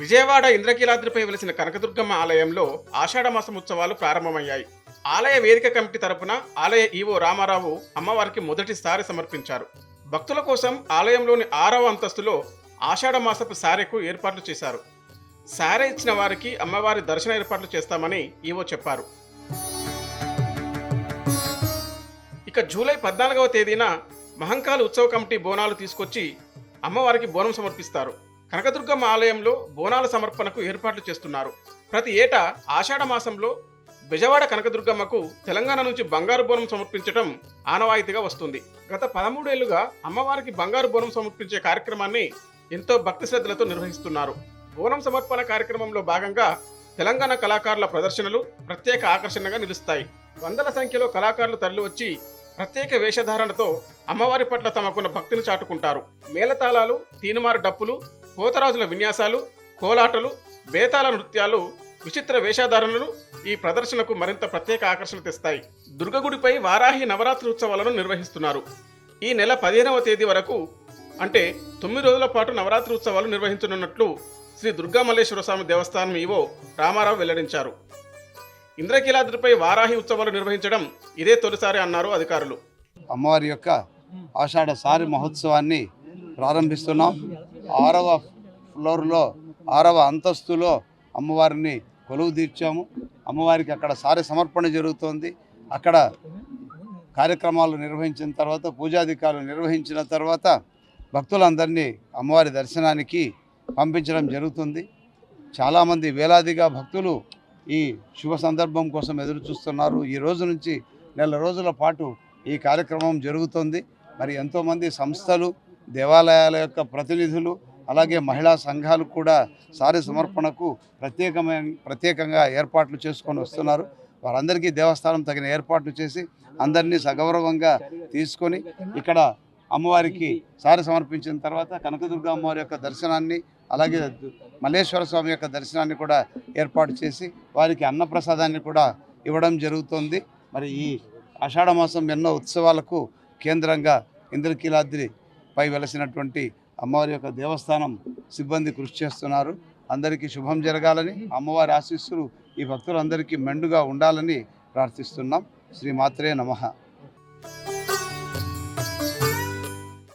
విజయవాడ ఇంద్రకీలాద్రిపై వెలిసిన కనకదుర్గమ్మ ఆలయంలో ఆషాఢమాసం ఉత్సవాలు ప్రారంభమయ్యాయి. ఆలయ వేదిక కమిటీ తరపున ఆలయ ఈవో రామారావు అమ్మవారికి మొదటిసారి సమర్పించారు. భక్తుల కోసం ఆలయంలోని ఆరవ అంతస్తులో ఆషాఢమాసపు సారెకు ఏర్పాట్లు చేశారు. సారె ఇచ్చిన వారికి అమ్మవారి దర్శన ఏర్పాట్లు చేస్తామని ఈవో చెప్పారు. ఇక జూలై పద్నాలుగవ తేదీన మహంకాళ ఉత్సవ కమిటీ బోనాలు తీసుకొచ్చి అమ్మవారికి బోనం సమర్పిస్తారు. కనకదుర్గమ్మ ఆలయంలో బోనాల సమర్పణకు ఏర్పాట్లు చేస్తున్నారు. ప్రతి ఏటా ఆషాఢ మాసంలో బెజవాడ కనకదుర్గమ్మకు తెలంగాణ నుంచి బంగారు బోనం సమర్పించడం ఆనవాయితీగా వస్తుంది. గత పదమూడేళ్ళుగా అమ్మవారికి బంగారు బోనం సమర్పించే కార్యక్రమాన్ని ఎంతో భక్తి శ్రద్ధలతో నిర్వహిస్తున్నారు. బోనం సమర్పణ కార్యక్రమంలో భాగంగా తెలంగాణ కళాకారుల ప్రదర్శనలు ప్రత్యేక ఆకర్షణగా నిలుస్తాయి. వందల సంఖ్యలో కళాకారులు తరలివచ్చి ప్రత్యేక వేషధారణతో అమ్మవారి పట్ల తమకున్న భక్తిని చాటుకుంటారు. మేళతాళాలు తీనుమారు డప్పులు పోతరాజుల విన్యాసాలు కోలాటలు బేతాళ నృత్యాలు విచిత్ర వేషధారణలు ఈ ప్రదర్శనకు మరింత ప్రత్యేక ఆకర్షణ తెస్తాయి. దుర్గగుడిపై వారాహి నవరాత్రి ఉత్సవాలను నిర్వహిస్తున్నారు. ఈ నెల పదిహేనవ తేదీ వరకు అంటే తొమ్మిది రోజుల పాటు నవరాత్రి ఉత్సవాలు నిర్వహించనున్నట్లు శ్రీ దుర్గామల్లేశ్వర స్వామి దేవస్థానం ఈవో రామారావు వెల్లడించారు. ఇంద్రకీలాద్రిపై వారాహి ఉత్సవాలు నిర్వహించడం ఇదే తొలిసారి అన్నారు అధికారులు. అమ్మవారి యొక్క ఆషాఢ సారి మహోత్సవాన్ని ప్రారంభిస్తున్నాం. ఆరవ ఫ్లోర్లో ఆరవ అంతస్తులో అమ్మవారిని కొలువు తీర్చాము. అమ్మవారికి అక్కడ సారి సమర్పణ జరుగుతోంది. అక్కడ కార్యక్రమాలు నిర్వహించిన తర్వాత పూజాధికారులు నిర్వహించిన తర్వాత భక్తులందరినీ అమ్మవారి దర్శనానికి పంపించడం జరుగుతుంది. చాలామంది వేలాదిగా భక్తులు ఈ శుభ సందర్భం కోసం ఎదురు చూస్తున్నారు. ఈ రోజు నుంచి నెల రోజుల పాటు ఈ కార్యక్రమం జరుగుతుంది. మరి ఎంతోమంది సంస్థలు దేవాలయాల యొక్క ప్రతినిధులు అలాగే మహిళా సంఘాలు కూడా సారి సమర్పణకు ప్రత్యేకమైన ప్రత్యేకంగా ఏర్పాట్లు చేసుకొని వస్తున్నారు. వారందరికీ దేవస్థానం తగిన ఏర్పాట్లు చేసి అందరినీ సగౌరవంగా తీసుకొని ఇక్కడ అమ్మవారికి సారి సమర్పించిన తర్వాత కనకదుర్గ అమ్మవారి యొక్క దర్శనాన్ని అలాగే మల్లేశ్వర స్వామి యొక్క దర్శనాన్ని కూడా ఏర్పాటు చేసి వారికి అన్నప్రసాదాన్ని కూడా ఇవ్వడం జరుగుతుంది. మరి ఈ ఆషాఢ మాసం ఎన్నో ఉత్సవాలకు కేంద్రంగా ఇంద్రకీలాద్రి పై వెలసినటువంటి అమ్మవారి యొక్క దేవస్థానం సిబ్బంది కృషి చేస్తున్నారు. అందరికీ శుభం జరగాలని అమ్మవారి ఆశీస్సులు ఈ భక్తులందరికీ మెండుగా ఉండాలని ప్రార్థిస్తున్నాం. శ్రీ మాత్రే నమః.